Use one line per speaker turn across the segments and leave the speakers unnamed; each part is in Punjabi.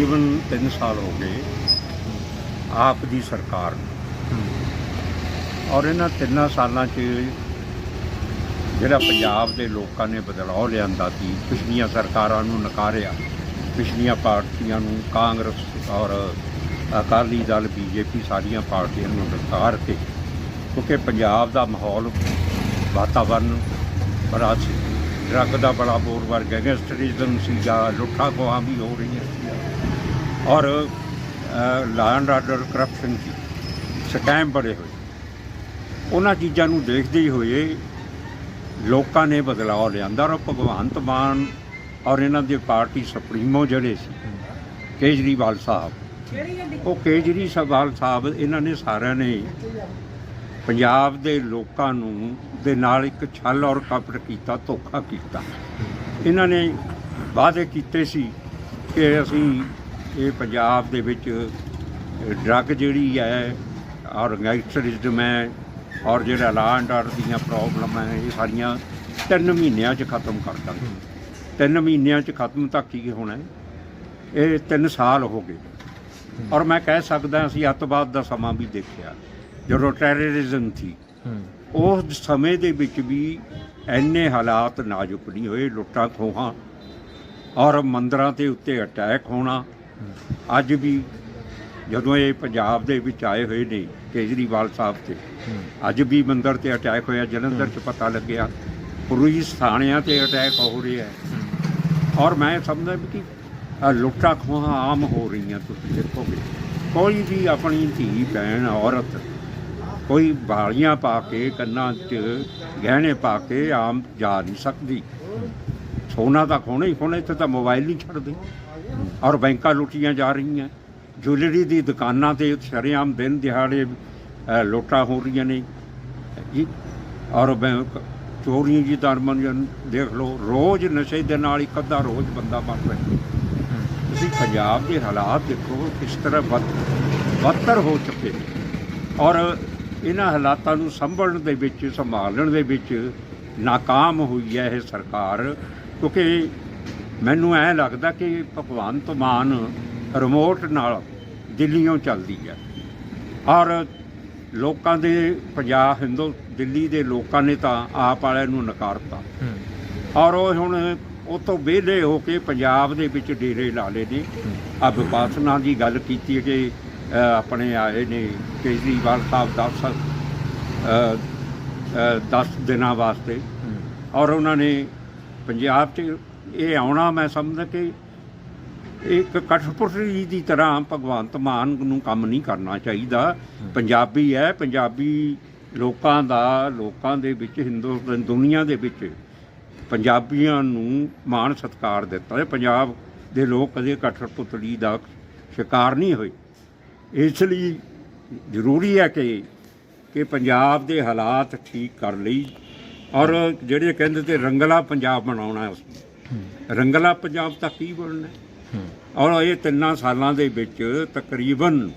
ਤਕਰੀਬਨ 3 ਸਾਲ ਹੋ ਗਏ ਆਪ ਦੀ ਸਰਕਾਰ ਨੂੰ। ਔਰ ਇਹਨਾਂ ਤਿੰਨਾਂ ਸਾਲਾਂ 'ਚ ਜਿਹੜਾ ਪੰਜਾਬ ਦੇ ਲੋਕਾਂ ਨੇ ਬਦਲਾਅ ਲਿਆਂਦਾ ਸੀ ਪਿਛਲੀਆਂ ਸਰਕਾਰਾਂ ਨੂੰ ਨਕਾਰਿਆ ਪਿਛਲੀਆਂ ਪਾਰਟੀਆਂ ਨੂੰ ਕਾਂਗਰਸ ਔਰ ਅਕਾਲੀ ਦਲ ਬੀਜੇਪੀ ਸਾਰੀਆਂ ਪਾਰਟੀਆਂ ਨੂੰ ਨਕਾਰ ਕੇ ਕਿਉਂਕਿ ਪੰਜਾਬ ਦਾ ਮਾਹੌਲ ਵਾਤਾਵਰਨ ਬੜਾ ਸੀ। ਡਰੱਗ ਦਾ ਬੜਾ ਬੋਰ ਗੈਂਗਸਟਰਿਜ਼ਮ ਸੀਗਾ ਲੁੱਟਾਂ ਖੋਹਾਂ ਵੀ ਹੋ ਰਹੀਆਂ ਸੀ ਔਰ ਲਾਅ ਆਰਡਰ ਕਰਪਸ਼ਨ ਸੀ ਸਕੈਮ ਬੜੇ ਹੋਏ। ਉਹਨਾਂ ਚੀਜ਼ਾਂ ਨੂੰ ਦੇਖਦੇ ਹੀ ਹੋਏ ਲੋਕਾਂ ਨੇ ਬਦਲਾਅ ਲਿਆਂਦਾ ਔਰ ਭਗਵੰਤ ਮਾਨ ਔਰ ਇਹਨਾਂ ਦੇ ਪਾਰਟੀ ਸੁਪਰੀਮੋ ਜਿਹੜੇ ਸੀ, ਕੇਜਰੀਵਾਲ ਸਾਹਿਬ, ਉਹ ਕੇਜਰੀ ਕੇਜਰੀਵਾਲ ਸਾਹਿਬ ਇਹਨਾਂ ਨੇ ਸਾਰਿਆਂ ਨੇ ਪੰਜਾਬ ਦੇ ਲੋਕਾਂ ਨੂੰ, ਦੇ ਨਾਲ ਇੱਕ ਛਲ ਔਰ ਕਪਟ ਕੀਤਾ, ਧੋਖਾ ਕੀਤਾ। ਇਹਨਾਂ ਨੇ ਵਾਅਦੇ ਕੀਤੇ ਸੀ ਕਿ ਅਸੀਂ ਇਹ ਪੰਜਾਬ ਦੇ ਵਿੱਚ ਡਰੱਗ ਜਿਹੜੀ ਹੈ ਔਰ ਗੈਂਗਸਟਰਿਜ਼ਮ ਹੈ ਔਰ ਜਿਹੜਾ ਲਾਅ ਐਂਡ ਆਰਡਰ ਦੀਆਂ ਪ੍ਰੋਬਲਮ ਹੈ ਇਹ ਸਾਰੀਆਂ ਤਿੰਨ ਮਹੀਨਿਆਂ 'ਚ ਖਤਮ ਕਰ ਦਾਂਗੇ। ਤਿੰਨ ਮਹੀਨਿਆਂ 'ਚ ਖਤਮ ਤਾਂ ਕੀ ਹੋਣਾ ਹੈ? ਇਹ ਤਿੰਨ ਸਾਲ ਹੋ ਗਏ। ਔਰ ਮੈਂ ਕਹਿ ਸਕਦਾ ਅਸੀਂ ਅੱਤਵਾਦ ਦਾ ਸਮਾਂ ਵੀ ਦੇਖਿਆ। ਜਦੋਂ ਟੈਰਰਿਜ਼ਮ ਸੀ ਉਸ ਸਮੇਂ ਦੇ ਵਿੱਚ ਵੀ ਐਨੇ ਹਾਲਾਤ ਨਾਜ਼ੁਕ ਨਹੀਂ ਹੋਏ ਲੁੱਟਾਂ ਖੋਹਾਂ ਔਰ ਮੰਦਰਾਂ ਦੇ ਉੱਤੇ ਅਟੈਕ ਹੋਣਾ ਅੱਜ ਵੀ ਜਦੋਂ ਇਹ ਪੰਜਾਬ ਦੇ ਵਿੱਚ ਆਏ ਹੋਏ ਨੇ ਕੇਜਰੀਵਾਲ ਸਾਹਿਬ ਤੇ, ਅੱਜ ਵੀ ਮੰਦਰ ਤੇ ਅਟੈਕ ਹੋਇਆ, ਜਲੰਧਰ 'ਚ ਪਤਾ ਲੱਗਿਆ, ਪੁਲਿਸ ਥਾਣਿਆਂ ਤੇ ਅਟੈਕ ਹੋ ਰਿਹਾ ਹੈ। ਔਰ ਮੈਂ ਸਮਝਦਾ ਕਿ ਲੁੱਟਾਂ ਖੋਹਾਂ ਆਮ ਹੋ ਰਹੀਆਂ, ਤੁਸੀਂ ਦੇਖੋਗੇ। ਕੋਈ ਵੀ ਆਪਣੀ ਧੀ, ਭੈਣ, ਔਰਤ, ਕੋਈ ਬਾਲੀਆਂ ਪਾ ਕੇ, ਕੰਨਾਂ 'ਚ ਗਹਿਣੇ ਪਾ ਕੇ ਆਮ ਜਾ ਨਹੀਂ ਸਕਦੀ। ਸੋਨਾ ਤਾਂ ਖੋਣਾ ਹੀ ਖੋਣਾ, ਇੱਥੇ ਤਾਂ ਮੋਬਾਈਲ ਨਹੀਂ ਛੱਡਦੇ ਔਰ ਬੈਂਕਾਂ ਲੁੱਟੀਆਂ ਜਾ ਰਹੀਆਂ। ਜੁਲਰੀ ਦੀ ਦੁਕਾਨਾਂ ਤੇ ਸ਼ਰੇਆਮ ਦਿਨ ਦਿਹਾੜੇ ਲੋਟਾ ਹੋ ਰਹੀਆਂ ਨੇ। ਜੀ, ਔਰ ਬੈਂਕ ਚੋਰੀਆਂ ਜੀ ਦਰਮਨ ਦੇਖ ਲਓ, ਰੋਜ਼ ਨਸ਼ੇ ਦੇ ਨਾਲ ਇੱਕ ਅੱਧਾ ਰੋਜ਼ ਬੰਦਾ ਮਰ ਰਿਹਾ। ਤੁਸੀਂ ਪੰਜਾਬ ਦੇ ਹਾਲਾਤ ਦੇਖੋ, ਕਿਸ ਤਰ੍ਹਾਂ ਬਦਤਰ ਹੋ ਚੁੱਕੇ ਔਰ ਇਹਨਾਂ ਹਾਲਾਤਾਂ ਨੂੰ ਸੰਭਲਣ ਦੇ ਵਿੱਚ, ਸੰਭਾਲਣ ਦੇ ਵਿੱਚ ناکਾਮ ਹੋਈ ਹੈ ਇਹ ਸਰਕਾਰ, ਕਿਉਂਕਿ ਮੈਨੂੰ ਐ ਲੱਗਦਾ ਕਿ ਭਗਵੰਤ ਮਾਨ ਰਿਮੋਟ ਨਾਲ ਦਿੱਲੀੋਂ ਚੱਲਦੀ ਹੈ ਔਰ ਲੋਕਾਂ ਦੇ ਪੰਜਾਬ ਹਿੰਦੂ ਦਿੱਲੀ ਦੇ ਲੋਕਾਂ ਨੇ ਤਾਂ ਆਪ ਵਾਲਿਆਂ ਨੂੰ ਨਕਾਰਤਾ। ਔਰ ਉਹ ਹੁਣ ਉਹ ਤੋਂ ਵਿਹਲੇ ਹੋ ਕੇ ਪੰਜਾਬ ਦੇ ਵਿੱਚ ਡੇਰੇ ਲਾ ਲਏ ਨੇ। ਆ ਵਿਪਾਸਨਾ ਦੀ ਗੱਲ ਕੀਤੀ ਕਿ ਆਪਣੇ ਆਏ ਨੇ ਕੇਜਰੀਵਾਲ ਸਾਹਿਬ 10 10 ਦਿਨਾਂ ਵਾਸਤੇ। ਔਰ ਉਹਨਾਂ ਨੇ ਪੰਜਾਬ 'ਚ ਇਹ ਆਉਣਾ ਮੈਂ ਸਮਝਦਾ ਕਿ ਇੱਕ ਕਠਪੁਤਲੀ ਦੀ ਤਰ੍ਹਾਂ ਭਗਵੰਤ ਮਾਨ ਨੂੰ ਕੰਮ ਨਹੀਂ ਕਰਨਾ ਚਾਹੀਦਾ। ਪੰਜਾਬੀ ਹੈ, ਪੰਜਾਬੀ ਲੋਕਾਂ ਦਾ, ਲੋਕਾਂ ਦੇ ਵਿੱਚ ਹਿੰਦੁਸਤਾਨ ਦੁਨੀਆ ਦੇ ਵਿੱਚ ਪੰਜਾਬੀਆਂ ਨੂੰ ਮਾਣ ਸਤਿਕਾਰ ਦਿੱਤਾ ਹੈ। ਪੰਜਾਬ ਦੇ ਲੋਕ ਕਦੇ ਕਠਪੁਤਲੀ ਦਾ ਸ਼ਿਕਾਰ ਨਹੀਂ ਹੋਏ। ਇਸ ਲਈ ਜ਼ਰੂਰੀ ਹੈ ਕਿ ਕਿ ਪੰਜਾਬ ਦੇ ਹਾਲਾਤ ਠੀਕ ਕਰ ਲਈ ਔਰ ਜਿਹੜੇ ਕਹਿੰਦੇ ਤੇ ਰੰਗਲਾ ਪੰਜਾਬ ਬਣਾਉਣਾ ਹੈ, ਉਸ ਰੰਗਲਾ ਪੰਜਾਬ ਤਾਂ ਕੀ ਬਣਨਾ? ਔਰ ਇਹ ਤਿੰਨਾਂ ਸਾਲਾਂ ਦੇ ਵਿੱਚ ਤਕਰੀਬਨ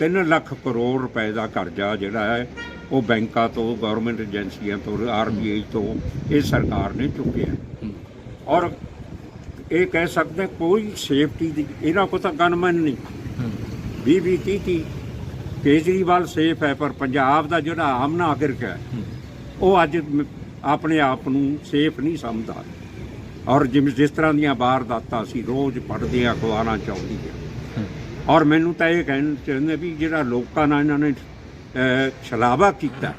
3 ਲੱਖ ਕਰੋੜ ਰੁਪਏ ਦਾ ਕਰਜ਼ਾ ਜਿਹੜਾ ਹੈ, ਉਹ ਬੈਂਕਾਂ ਤੋਂ ਗਵਰਨਮੈਂਟ ਏਜੰਸੀਆਂ ਤੋਂ ਆਰਬੀਆਈ ਤੋਂ ਇਹ ਸਰਕਾਰ ਨੇ ਚੁੱਕਿਆ। ਔਰ ਇਹ ਕਹਿ ਸਕਦੇ ਕੋਈ ਸੇਫਟੀ ਦੀ, ਇਹਨਾਂ ਕੋਲ ਤਾਂ ਗਨਮੈਨ ਨਹੀਂ। 20 ਵੀਹ 30 ਤੀਹ ਕੇਜਰੀਵਾਲ ਸੇਫ ਹੈ, ਪਰ ਪੰਜਾਬ ਦਾ ਜਿਹੜਾ ਆਮ ਨਾਗਰਿਕ ਹੈ? ਉਹ ਅੱਜ ਆਪਣੇ ਆਪ ਨੂੰ ਸੇਫ ਨਹੀਂ ਸਮਝਦਾ। ਔਰ ਜਿਵੇਂ ਜਿਸ ਤਰ੍ਹਾਂ ਦੀਆਂ ਵਾਰਦਾਤਾਂ ਅਸੀਂ ਰੋਜ਼ ਪੜ੍ਹਦੇ ਹਾਂ, ਅਖਬਾਰਾਂ ਚ ਆਉਂਦੀਆਂ ਔਰ ਮੈਨੂੰ ਤਾਂ ਇਹ ਕਹਿਣ ਚਾਹੁੰਦੇ ਵੀ ਜਿਹੜਾ ਲੋਕਾਂ ਨਾਲ ਇਹਨਾਂ ਨੇ ਛਲਾਵਾ ਕੀਤਾ,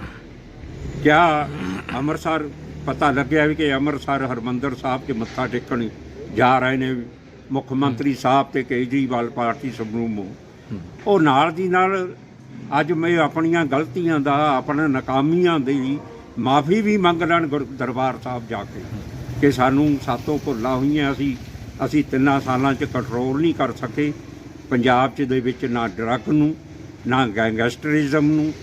ਕਿਆ ਅੰਮ੍ਰਿਤਸਰ ਪਤਾ ਲੱਗਿਆ ਵੀ ਕਿ ਅੰਮ੍ਰਿਤਸਰ ਹਰਮੰਦਰ ਸਾਹਿਬ ਕੇ ਮੱਥਾ ਟੇਕਣ ਜਾ ਰਹੇ ਨੇ, ਮੁੱਖ ਮੰਤਰੀ ਸਾਹਿਬ ਤੇ ਕੇਜਰੀਵਾਲ ਪਾਰਟੀ ਸਮੂਹ ਉਹ ਨਾਲ ਦੀ ਨਾਲ ਅੱਜ ਮੈਂ ਆਪਣੀਆਂ ਗਲਤੀਆਂ ਦਾ, ਆਪਣਾ ਨਾਕਾਮੀਆਂ ਦੀ ਮਾਫੀ ਵੀ ਮੰਗ ਲੈਣ ਗੁਰ- ਦਰਬਾਰ ਸਾਹਿਬ ਜਾ ਕੇ। ਕਿ ਸਾਨੂੰ ਸਾਤੋਂ ਭੁੱਲਾਂ ਹੋਈਆਂ ਅਸੀਂ ਅਸੀਂ ਤਿੰਨਾਂ ਸਾਲਾਂ 'ਚ ਕੰਟਰੋਲ ਨਹੀਂ ਕਰ ਸਕੇ। ਪੰਜਾਬ 'ਚ ਦੇ ਵਿੱਚ ਨਾ ਡਰੱਗ ਨੂੰ, ਨਾ ਗੈਂਗਸਟਰਿਜ਼ਮ ਨੂੰ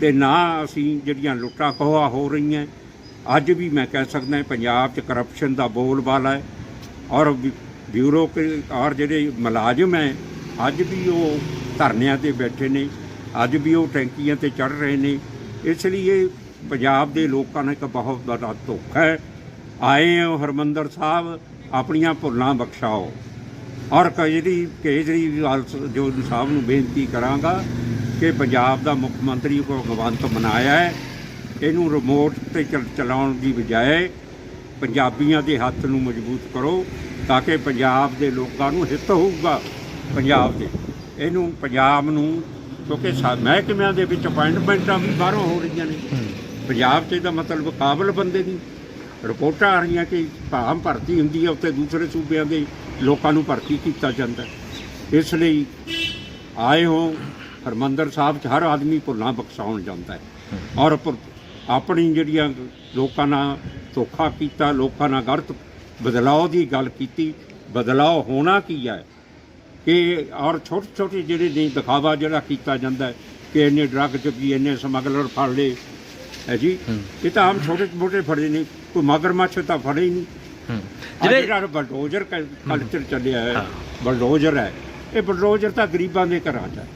ਤੇ ਨਾ ਅਸੀਂ ਜਿਹੜੀਆਂ ਲੁੱਟਾਂ ਖੋਹਾ ਹੋ ਰਹੀਆਂ। ਅੱਜ ਵੀ ਮੈਂ ਕਹਿ ਸਕਦਾ ਪੰਜਾਬ 'ਚ ਕਰਪਸ਼ਨ ਦਾ ਬੋਲਬਾਲਾ ਹੈ ਔਰ ਬਿਊਰੋ ਔਰ ਜਿਹੜੇ ਮੁਲਾਜ਼ਮ ਹੈ, ਅੱਜ ਵੀ ਉਹ ਧਰਨਿਆਂ ਤੇ ਬੈਠੇ ਨੇ, ਅੱਜ ਵੀ ਉਹ ਟੈਂਕੀਆਂ ਤੇ ਚੜ ਰਹੇ ਨੇ। ਇਸ ਲਈ ਇਹ ਪੰਜਾਬ ਦੇ ਲੋਕਾਂ ਨੇ ਇੱਕ ਬਹੁਤ ਵੱਡਾ ਧੋਖਾ ਹੈ। ਆਏ ਹੋ ਹਰਮੰਦਰ ਸਾਹਿਬ ਆਪਣੀਆਂ ਭੁੱਲਾਂ ਬਖਸ਼ਾਓ। ਔਰ ਕੇਜਰੀ ਕੇਜਰੀਵਾਲ ਜੋ ਸਾਹਿਬ ਨੂੰ ਬੇਨਤੀ ਕਰਾਂਗਾ ਕਿ ਪੰਜਾਬ ਦਾ ਮੁੱਖ ਮੰਤਰੀ ਕੋ ਭਗਵੰਤ ਬਣਾਇਆ ਹੈ। ਇਹਨੂੰ ਰਿਮੋਟ ਤੇ ਚਲ- ਚਲਾਉਣ ਦੀ ਬਜਾਏ ਪੰਜਾਬੀਆਂ ਦੇ ਹੱਥ ਨੂੰ ਮਜ਼ਬੂਤ ਕਰੋ ਤਾਂ ਕਿ ਪੰਜਾਬ ਦੇ ਲੋਕਾਂ ਨੂੰ ਹਿੱਤ ਹੋਊਗਾ ਪੰਜਾਬ ਦੇ ਇਹਨੂੰ ਪੰਜਾਬ ਨੂੰ ਕਿਉਂਕਿ ਮਹਿਕਮਿਆਂ ਦੇ ਵਿੱਚ ਅਪਾਇੰਟਮੈਂਟਾਂ ਵੀ ਬਾਹਰੋਂ ਹੋ ਰਹੀਆਂ ਨੇ। ਪੰਜਾਬ 'ਚ ਇਹਦਾ ਮਤਲਬ ਕਾਬਲ ਬੰਦੇ ਨਹੀਂ ਰਿਪੋਰਟਾਂ ਆ ਰਹੀਆਂ ਕਿ ਭਾਮ ਭਰਤੀ ਹੁੰਦੀ ਹੈ, ਉੱਥੇ ਦੂਸਰੇ ਸੂਬਿਆਂ ਦੇ ਲੋਕਾਂ ਨੂੰ ਭਰਤੀ ਕੀਤਾ ਜਾਂਦਾ ਇਸ ਲਈ ਆਏ ਹੋ, ਹਰਮੰਦਰ ਸਾਹਿਬ 'ਚ ਹਰ ਆਦਮੀ ਭੁੱਲਾਂ ਬਖਸ਼ਾਉਣ ਜਾਂਦਾ ਹੈ। ਔਰ ਪ- ਆਪਣੀ ਜਿਹੜੀਆਂ ਲੋਕਾਂ ਨਾਲ ਧੋਖਾ ਕੀਤਾ, ਲੋਕਾਂ ਨਾਲ ਗਲਤ ਬਦਲਾਅ ਦੀ ਗੱਲ ਕੀਤੀ ਬਦਲਾਅ ਹੋਣਾ ਕੀ ਹੈ? ਕਿ, ਔਰ ਛੋਟੇ ਛੋਟੇ ਜਿਹੜੇ ਨਹੀਂ ਦਿਖਾਵਾ ਜਿਹੜਾ ਕੀਤਾ ਜਾਂਦਾ ਕਿ ਇੰਨੇ ਡਰੱਗ ਚੁੱਕੀ ਇੰਨੇ ਸਮਗਲਰ ਫੜ ਲਏ ਹੈ ਜੀ। ਇਹ ਤਾਂ ਆਮ ਛੋਟੇ ਮੋਟੇ ਫੜੇ ਨੇ ਕੋਈ ਮਗਰਮੱਛ ਤਾਂ ਫੜੇ ਹੀ ਨਹੀਂ।
ਜਿਹੜੇ
ਜਿਹੜਾ ਬਲਡੋਜ਼ਰ ਕਲਚਰ ਚੱਲਿਆ ਹੈ ਬਲਡੋਜ਼ਰ ਹੈ ਇਹ ਬਲਡੋਜ਼ਰ ਤਾਂ ਗਰੀਬਾਂ ਦੇ ਘਰਾਂ 'ਚ ਹੈ।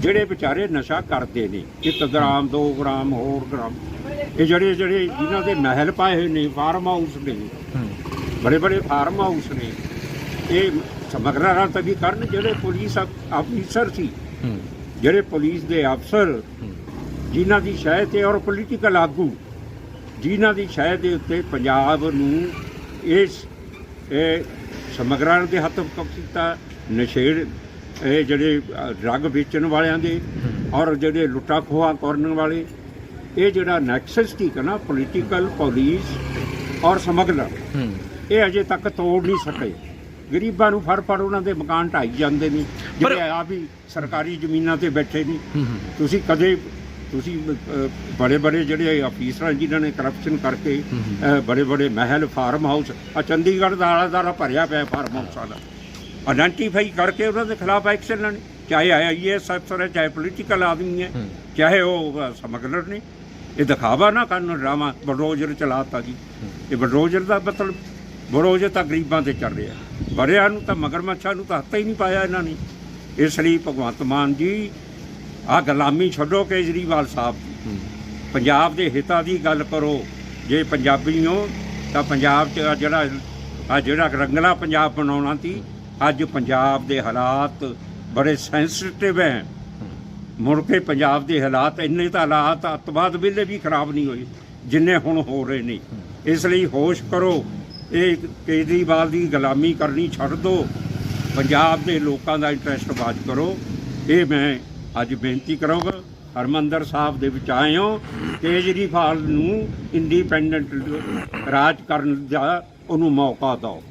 ਜਿਹੜੇ ਵਿਚਾਰੇ ਨਸ਼ਾ ਕਰਦੇ ਨੇ 1 ਗ੍ਰਾਮ 2 ਗ੍ਰਾਮ ਹੋਰ ਗ੍ਰਾਮ। ਇਹ ਜਿਹੜੇ ਜਿਹੜੇ ਜਿਨ੍ਹਾਂ ਦੇ ਮਹਿਲ ਪਾਏ ਹੋਏ ਨੇ ਫਾਰਮ ਹਾਊਸ ਨੇ। ਬੜੇ ਬੜੇ ਫਾਰਮ ਹਾਊਸ ਨੇ। ਇਹ ਸਮਗਲਰਾਂ ਤਾਂ ਵੀ ਕਰਨ ਜਿਹੜੇ ਪੁਲਿਸ ਅਫ- ਅਫੀਸਰ ਸੀ। ਜਿਹੜੇ ਪੁਲਿਸ ਦੇ ਅਫਸਰ ਜਿਨ੍ਹਾਂ ਦੀ ਸ਼ਾਇਦ ਤੇ ਔਰ ਪੋਲੀਟੀਕਲ ਆਗੂ ਜਿਨ੍ਹਾਂ ਦੀ ਸ਼ਾਇਦ ਦੇ ਉੱਤੇ ਪੰਜਾਬ ਨੂੰ ਇਸ ਇਹ ਸਮਗਰਾਂ ਦੇ ਹੱਥ ਕ- ਕੀਤਾ ਨਸ਼ੇੜ ਇਹ ਜਿਹੜੇ ਡਰੱਗ ਵੇਚਣ ਵਾਲਿਆਂ ਦੇ ਔਰ ਜਿਹੜੇ ਲੁੱਟਾ ਖੋਹਾਂ ਕਰਨ ਵਾਲੇ ਇਹ ਜਿਹੜਾ ਨੈਕਸਸ ਠੀਕ ਹੈ ਨਾ ਪੋਲੀਟੀਕਲ ਪੁਲਿਸ ਔਰ ਸਮਗਲਰ। ਇਹ ਅਜੇ ਤੱਕ ਤੋੜ ਨਹੀਂ ਸਕੇ ਗਰੀਬਾਂ ਨੂੰ ਫੜ ਫੜ ਉਹਨਾਂ ਦੇ ਮਕਾਨ ਢਾਈ ਜਾਂਦੇ ਨੇ ਜਿਹੜੇ ਆ ਵੀ ਸਰਕਾਰੀ ਜ਼ਮੀਨਾਂ ਤੇ ਬੈਠੇ ਨੇ। ਤੁਸੀਂ ਕਦੇ ਤੁਸੀਂ ਬੜੇ ਬੜੇ ਜਿਹੜੇ ਅਫੀਸਰਾਂ ਜਿਨ੍ਹਾਂ ਨੇ ਕਰਪਸ਼ਨ ਕਰਕੇ ਬੜੇ ਬੜੇ ਮਹਿਲ ਫਾਰਮ ਹਾਊਸ ਆ ਚੰਡੀਗੜ੍ਹ ਦਾ ਆਲਾ ਦਾਰਾ ਭਰਿਆ ਪਿਆ ਫਾਰਮ ਹਾਊਸਾਂ ਦਾ ਆਇਡੈਂਟੀਫਾਈ ਕਰਕੇ ਉਹਨਾਂ ਦੇ ਖਿਲਾਫ ਐਕਸ਼ਨ ਲੈਣ। ਚਾਹੇ ਆਈਐਸ ਅਫਸਰ ਹੈ ਚਾਹੇ ਪੋਲੀਟੀਕਲ ਆਦਮੀ ਹੈ। ਚਾਹੇ ਉਹ ਸਮਗਲਰ ਨੇ। ਇਹ ਦਿਖਾਵਾ ਨਾ ਕਰਨ ਡਰਾਮਾ ਬਲਡੋਜ਼ਰ ਚਲਾਤਾ ਜੀ। ਇਹ ਬਲਡੋਜ਼ਰ ਦਾ ਮਤਲਬ ਬਲਡੋਜ਼ਰ ਤਾਂ ਗਰੀਬਾਂ ਤੇ ਚੱਲ ਰਿਹਾ। ਬੜਿਆਂ ਨੂੰ ਤਾਂ ਮਗਰਮੱਛਾਂ ਨੂੰ ਤਾਂ ਹੱਥ ਹੀ ਨਹੀਂ ਪਾਇਆ ਇਹਨਾਂ ਨੇ। ਇਸ ਲਈ ਭਗਵੰਤ ਮਾਨ ਜੀ ਆ ਗੁਲਾਮੀ ਛੱਡੋ ਕੇਜਰੀਵਾਲ ਸਾਹਿਬ। ਪੰਜਾਬ ਦੇ ਹਿੱਤਾਂ ਦੀ ਗੱਲ ਕਰੋ। ਜੇ ਪੰਜਾਬੀ ਹੋ ਤਾਂ ਪੰਜਾਬ 'ਚ ਜਿਹੜਾ ਆ ਜਿਹੜਾ ਰੰਗਲਾ ਪੰਜਾਬ ਬਣਾਉਣਾ ਸੀ ਅੱਜ ਪੰਜਾਬ ਦੇ ਹਾਲਾਤ ਬੜੇ ਸੈਂਸਿਟਿਵ ਹੈ। ਮੁੜ ਕੇ ਪੰਜਾਬ ਦੇ ਹਾਲਾਤ ਇੰਨੇ ਤਾਂ ਹਾਲਾਤ ਅੱਤਵਾਦ ਵੇਲੇ ਵੀ ਖਰਾਬ ਨਹੀਂ ਹੋਏ ਜਿੰਨੇ ਹੁਣ ਹੋ ਰਹੇ ਨੇ। ਇਸ ਲਈ ਹੋਸ਼ ਕਰੋ ਇਹ ਕੇਜਰੀਵਾਲ ਦੀ ਗੁਲਾਮੀ ਕਰਨੀ ਛੱਡ ਦਿਓ ਪੰਜਾਬ ਦੇ ਲੋਕਾਂ ਦਾ ਇੰਟਰਸਟ ਬਾਜ ਕਰੋ। ਇਹ ਮੈਂ ਅੱਜ ਬੇਨਤੀ ਕਰਾਂਗਾ, ਹਰਮੰਦਰ ਸਾਹਿਬ ਦੇ ਵਿੱਚ ਆਏ ਹਾਂ ਕੇਜਰੀਵਾਲ ਨੂੰ ਇੰਡੀਪੈਂਡੈਂਟ ਰਾਜ ਕਰਨ ਦਾ ਉਹਨੂੰ ਮੌਕਾ ਦਿਓ।